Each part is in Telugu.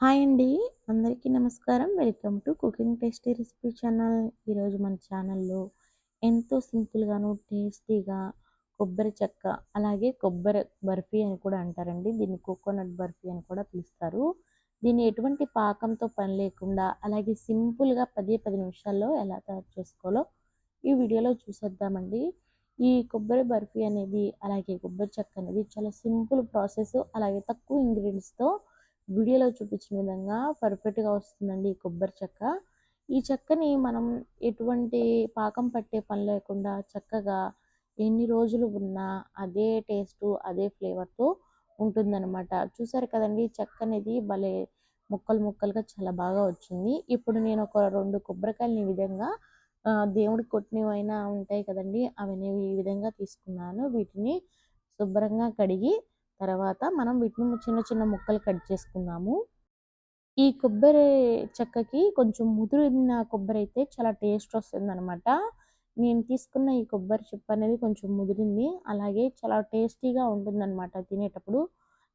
హాయ్ అండి. అందరికీ నమస్కారం. Welcome to cooking tasty recipe channel. ఈరోజు మన ఛానల్లో ఎంతో సింపుల్గాను టేస్టీగా కొబ్బరి చెక్క అలాగే కొబ్బరి బర్ఫీ అని కూడా అంటారండి. దీన్ని కోకోనట్ బర్ఫీ అని కూడా పిలుస్తారు. దీన్ని ఎటువంటి పాకంతో పని లేకుండా అలాగే సింపుల్గా పదే పది నిమిషాల్లో ఎలా తయారు చేసుకోవాలో ఈ వీడియోలో చూసేద్దామండి. ఈ కొబ్బరి బర్ఫీ అనేది అలాగే కొబ్బరి చెక్క అనేది చాలా సింపుల్ ప్రాసెస్ అలాగే తక్కువ ఇంగ్రీడియంట్స్తో వీడియోలో చూపించిన విధంగా పర్ఫెక్ట్గా వస్తుందండి ఈ కొబ్బరి చెక్క. ఈ చెక్కని మనం ఎటువంటి పాకం పట్టే పని లేకుండా చక్కగా ఎన్ని రోజులు ఉన్నా అదే టేస్ట్ అదే ఫ్లేవర్తో ఉంటుందన్నమాట. చూసారు కదండి చెక్క అనేది భలే ముక్కలు ముక్కలుగా చాలా బాగా వచ్చింది. ఇప్పుడు నేను ఒక రెండు కొబ్బరికాయలు ఈ విధంగా దేవుడికి కొట్టినవైనా ఉంటాయి కదండి అవి ఈ విధంగా తీసుకున్నాను. వీటిని శుభ్రంగా కడిగి తర్వాత మనం వీటిని చిన్న చిన్న ముక్కలు కట్ చేసుకున్నాము ఈ కొబ్బరి చెక్కకి కొంచెం ముదిరిన కొబ్బరి అయితే చాలా టేస్ట్ వస్తుంది అనమాట నేను తీసుకున్న ఈ కొబ్బరి చిప్ అనేది కొంచెం ముదిరింది. అలాగే చాలా టేస్టీగా ఉంటుంది అనమాట తినేటప్పుడు.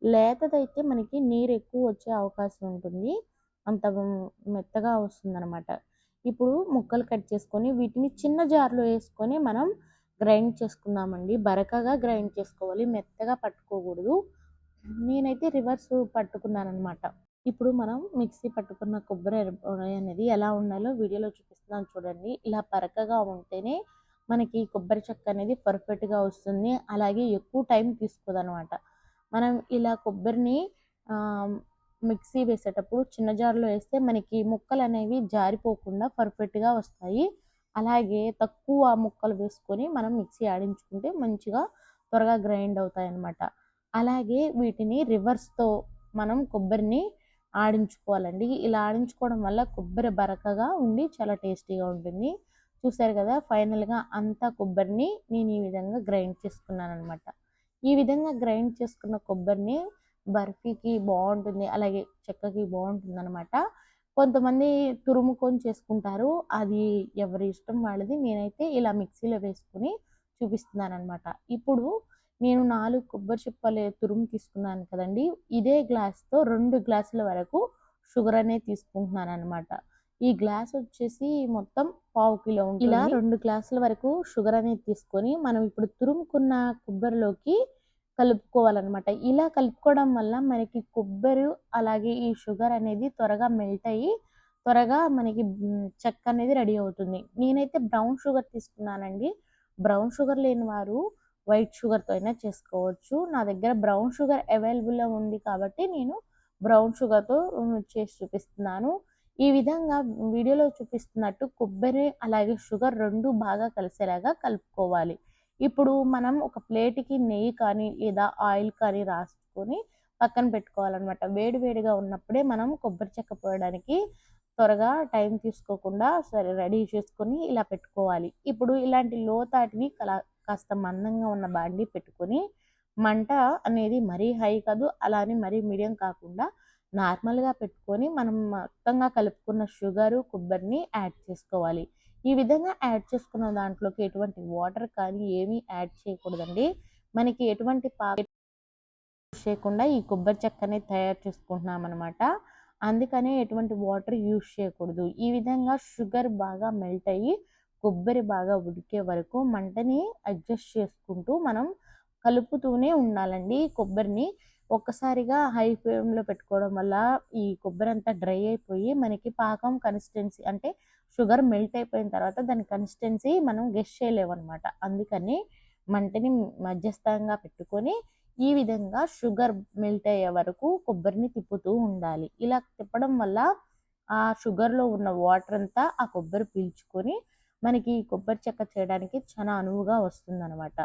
లేతదైతే మనకి నీరు ఎక్కువ వచ్చే అవకాశం ఉంటుంది. అంత మెత్తగా వస్తుంది అనమాట ఇప్పుడు ముక్కలు కట్ చేసుకొని వీటిని చిన్న జార్లో వేసుకొని మనం గ్రైండ్ చేసుకుందామండి. బరకగా గ్రైండ్ చేసుకోవాలి. మెత్తగా పట్టుకోకూడదు. నేనైతే రివర్స్ పట్టుకున్నాను అనమాట ఇప్పుడు మనం మిక్సీ పట్టుకున్న కొబ్బరి అనేది ఎలా ఉండాలో వీడియోలో చూపిస్తున్నాను చూడండి. ఇలా పరకగా ఉంటేనే మనకి కొబ్బరి చెక్క అనేది పర్ఫెక్ట్గా వస్తుంది. అలాగే ఎక్కువ టైం తీసుకోదు అనమాట మనం ఇలా కొబ్బరిని మిక్సీ వేసేటప్పుడు చిన్న జార్లో వేస్తే మనకి ముక్కలు అనేవి జారిపోకుండా పర్ఫెక్ట్గా వస్తాయి. అలాగే తక్కువ ముక్కలు వేసుకొని మనం మిక్సీ ఆడించుకుంటే మంచిగా త్వరగా గ్రైండ్ అవుతాయి అన్నమాట అలాగే వీటిని రివర్స్తో మనం కొబ్బరిని ఆడించుకోవాలండి. ఇలా ఆడించుకోవడం వల్ల కొబ్బరి బరకగా ఉండి చాలా టేస్టీగా ఉంటుంది. చూసారు కదా ఫైనల్గా అంతా కొబ్బరిని నేను ఈ విధంగా గ్రైండ్ చేసుకున్నాను అనమాట ఈ విధంగా గ్రైండ్ చేసుకున్న కొబ్బరిని బర్ఫీకి బాగుంటుంది అలాగే చెక్కకి బాగుంటుంది అనమాట కొంతమంది తురుముకొని చేసుకుంటారు. అది ఎవరి ఇష్టం వాళ్ళది. నేనైతే ఇలా మిక్సీలో వేసుకుని చూపిస్తున్నాను అనమాట ఇప్పుడు నేను నాలుగు కొబ్బరి చిప్పలు తురుము తీసుకున్నాను కదండి. ఇదే గ్లాస్తో రెండు గ్లాసుల వరకు షుగర్ అనేది తీసుకుంటున్నాను అనమాట ఈ గ్లాస్ వచ్చేసి మొత్తం పావు కిలో ఇలా రెండు గ్లాసుల వరకు షుగర్ అనేది తీసుకొని మనం ఇప్పుడు తురుముకున్న కొబ్బరిలోకి కలుపుకోవాలన్నమాట. ఇలా కలుపుకోవడం వల్ల మనకి కొబ్బరి అలాగే ఈ షుగర్ అనేది త్వరగా మెల్ట్ అయ్యి త్వరగా మనకి చెక్క అనేది రెడీ అవుతుంది. నేనైతే బ్రౌన్ షుగర్ తీసుకున్నానండి. బ్రౌన్ షుగర్ లేని వారు వైట్ షుగర్తో అయినా చేసుకోవచ్చు. నా దగ్గర బ్రౌన్ షుగర్ అవైలబుల్లో ఉంది కాబట్టి నేను బ్రౌన్ షుగర్తో చేసి చూపిస్తున్నాను. ఈ విధంగా వీడియోలో చూపిస్తున్నట్టు కొబ్బరి అలాగే షుగర్ రెండు బాగా కలిసేలాగా కలుపుకోవాలి. ఇప్పుడు మనం ఒక ప్లేట్కి నెయ్యి కానీ లేదా ఆయిల్ కానీ రాసుకొని పక్కన పెట్టుకోవాలన్నమాట. వేడి వేడిగా ఉన్నప్పుడే మనం కొబ్బరి చెక్క పోయడానికి త్వరగా టైం తీసుకోకుండా సరే రెడీ చేసుకొని ఇలా పెట్టుకోవాలి. ఇప్పుడు ఇలాంటి లోతాటివి కలా కాస్త మందంగా ఉన్న బాండి పెట్టుకొని మంట అనేది మరీ హై కాదు అలానే మరీ మీడియం కాకుండా నార్మల్గా పెట్టుకొని మనం మొత్తంగా కలుపుకున్న షుగరు కొబ్బరిని యాడ్ చేసుకోవాలి. ఈ విధంగా యాడ్ చేసుకున్న దాంట్లోకి ఎటువంటి వాటర్ కానీ ఏమీ యాడ్ చేయకూడదండి. మనకి ఎటువంటి పాక చేయకుండా ఈ కొబ్బరి చెక్కని తయారు చేసుకుంటున్నాం అనమాట అందుకనే ఎటువంటి వాటర్ యూజ్ చేయకూడదు. ఈ విధంగా షుగర్ బాగా మెల్ట్ అయ్యి కొబ్బరి బాగా ఉడికే వరకు మంటని అడ్జస్ట్ చేసుకుంటూ మనం కలుపుతూనే ఉండాలండి కొబ్బరిని. ఒక్కసారిగా హై ఫ్లేమ్లో పెట్టుకోవడం వల్ల ఈ కొబ్బరి అంతా డ్రై అయిపోయి మనకి పాకం కన్సిస్టెన్సీ అంటే షుగర్ మెల్ట్ అయిపోయిన తర్వాత దాని కన్సిస్టెన్సీ మనం గెస్ట్ చేయలేమన్నమాట. అందుకని మంటని మధ్యస్థంగా పెట్టుకొని ఈ విధంగా షుగర్ మెల్ట్ అయ్యే వరకు కొబ్బరిని తిప్పుతూ ఉండాలి. ఇలా తిప్పడం వల్ల ఆ షుగర్లో ఉన్న వాటర్ అంతా ఆ కొబ్బరి పీల్చుకొని మనకి కొబ్బరి చెక్క చేయడానికి చాలా అనువుగా వస్తుందన్నమాట.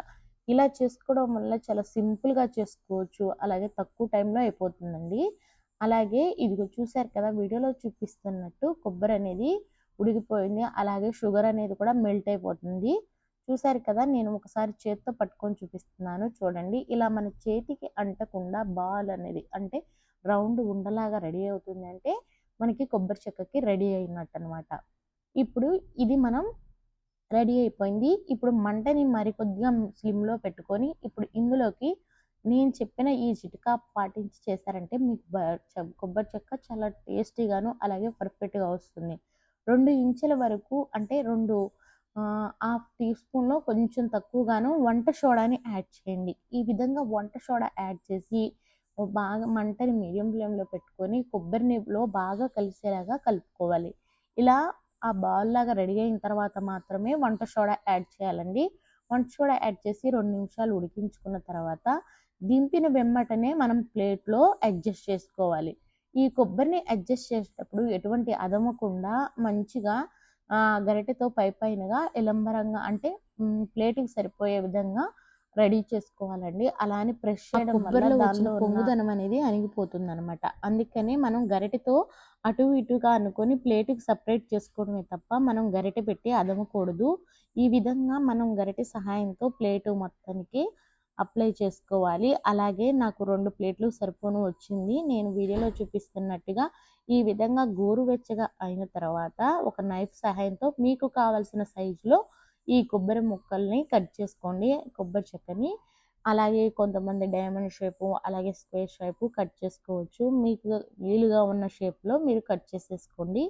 ఇలా చేసుకోవడం వల్ల చాలా సింపుల్గా చేసుకోవచ్చు. అలాగే తక్కువ టైంలో అయిపోతుందండి. అలాగే ఇదిగో చూసారు కదా వీడియోలో చూపిస్తున్నట్టు కొబ్బరి అనేది ఉడికిపోయింది. అలాగే షుగర్ అనేది కూడా మెల్ట్ అయిపోతుంది. చూసారు కదా నేను ఒకసారి చేతితో పట్టుకొని చూపిస్తున్నాను. చూడండి ఇలా మన చేతికి అంటకుండా బాల్ అనేది అంటే రౌండ్ ఉండలాగా రెడీ అవుతుంది అంటే మనకి కొబ్బరి చెక్కకి రెడీ అయినట్టు అనమాట ఇప్పుడు ఇది మనం రెడీ అయిపోయింది ఇప్పుడు మంటని మరి కొద్దిగా స్లిమ్లో పెట్టుకొని ఇప్పుడు ఇందులోకి నేను చెప్పిన ఈ చిట్కా పాటించి చేశారంటే మీకు కొబ్బరి చెక్క చాలా టేస్టీగాను అలాగే పర్ఫెక్ట్‌గా వస్తుంది. రెండు ఇంచుల వరకు అంటే రెండు హాఫ్ టీ స్పూన్‌లో కొంచెం తక్కువగాను వంట సోడాని యాడ్ చేయండి. ఈ విధంగా వంట సోడా యాడ్ చేసి బాగా మంటని మీడియం ఫ్లేమ్‌లో పెట్టుకొని కొబ్బరినిలో బాగా కలిసేలాగా కలుపుకోవాలి. ఇలా ఆ బాల్‌లాగా రెడీ అయిన తర్వాత మాత్రమే వంట సోడా యాడ్ చేయాలండి. వంట సోడా యాడ్ చేసి రెండు నిమిషాలు ఉడికించుకున్న తర్వాత దింపిన వెంబటనే మనం ప్లేట్‌లో అడ్జస్ట్ చేసుకోవాలి. ఈ కొబ్బరిని అడ్జస్ట్ చేసేటప్పుడు ఎటువంటి అదమకుండా మంచిగా ఆహ్, గరిటెతో పైపైనగా ఎలంబరంగా అంటే ప్లేట్‌కి సరిపోయే విధంగా రెడీ చేసుకోవాలండి. అలా అని ప్రెస్ చేయడం వల్ల దానిలో పొంగుదనం అనేది అణిగిపోతుందనమాట. అందుకని మనం గరిటెతో అటు ఇటుగా అనుకొని ప్లేట్‌కి సెపరేట్ చేసుకోవడమే తప్ప మనం గరిటె పెట్టి అదమకూడదు. ఈ విధంగా మనం గరిటె సహాయంతో ప్లేటు మొత్తానికి అప్లై చేసుకోవాలి. అలాగే నాకు 2 ప్లేట్లు సరిపోను వచ్చింది. నేను వీడియోలో చూపిస్తున్నట్టుగా ఈ విధంగా గోరువెచ్చగా అయిన తర్వాత ఒక నైఫ్ సహాయంతో మీకు కావాల్సిన సైజులో ఈ కొబ్బరి ముక్కల్ని కట్ చేసుకోండి. కొబ్బరి చెక్కని. అలాగే కొంతమంది డైమండ్ షేపు, అలాగే స్క్వేర్ షేపు కట్ చేసుకోవచ్చు. మీకు వీలుగా ఉన్న షేప్‌లో మీరు కట్ చేసేసుకోండి.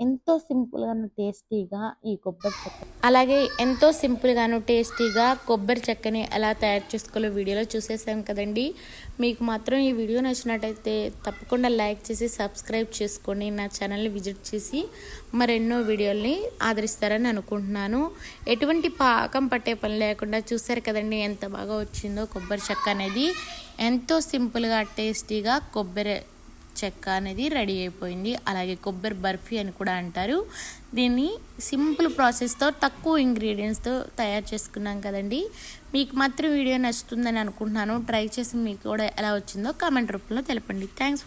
ఎంతో సింపుల్‌గాను, టేస్టీగా ఈ కొబ్బరి చెక్క అలాగే ఎంతో సింపుల్‌గాను, టేస్టీగా కొబ్బరి చెక్కని ఎలా తయారు చేసుకోవాలో వీడియోలో చూసేసాం కదండీ! మీకు మాత్రం ఈ వీడియో నచ్చినట్టయితే తప్పకుండా లైక్ చేసి, సబ్స్క్రైబ్ చేసుకోండి. నా ఛానల్‌ని విజిట్ చేసి మరెన్నో వీడియోల్ని ఆదరిస్తారని అనుకుంటున్నాను. ఎటువంటి పాకం పట్టే పని లేకుండా చూసారు కదండీ! ఎంత బాగా వచ్చిందో కొబ్బరి చెక్క అనేది. ఎంతో సింపుల్‌గా, టేస్టీగా కొబ్బరి చెక్క అనేది రెడీ అయిపోయింది. అలాగే కొబ్బరి బర్ఫీ అని కూడా అంటారు. దీన్ని సింపుల్ ప్రాసెస్‌తో తక్కువ ఇంగ్రీడియంట్స్తో తయారు చేసుకున్నాం కదండీ! మీకు మాత్రం వీడియో నచ్చుతుందని అనుకుంటున్నాను. ట్రై చేసి మీకు కూడా ఎలా వచ్చిందో కామెంట్ రూపంలో తెలపండి. థ్యాంక్స్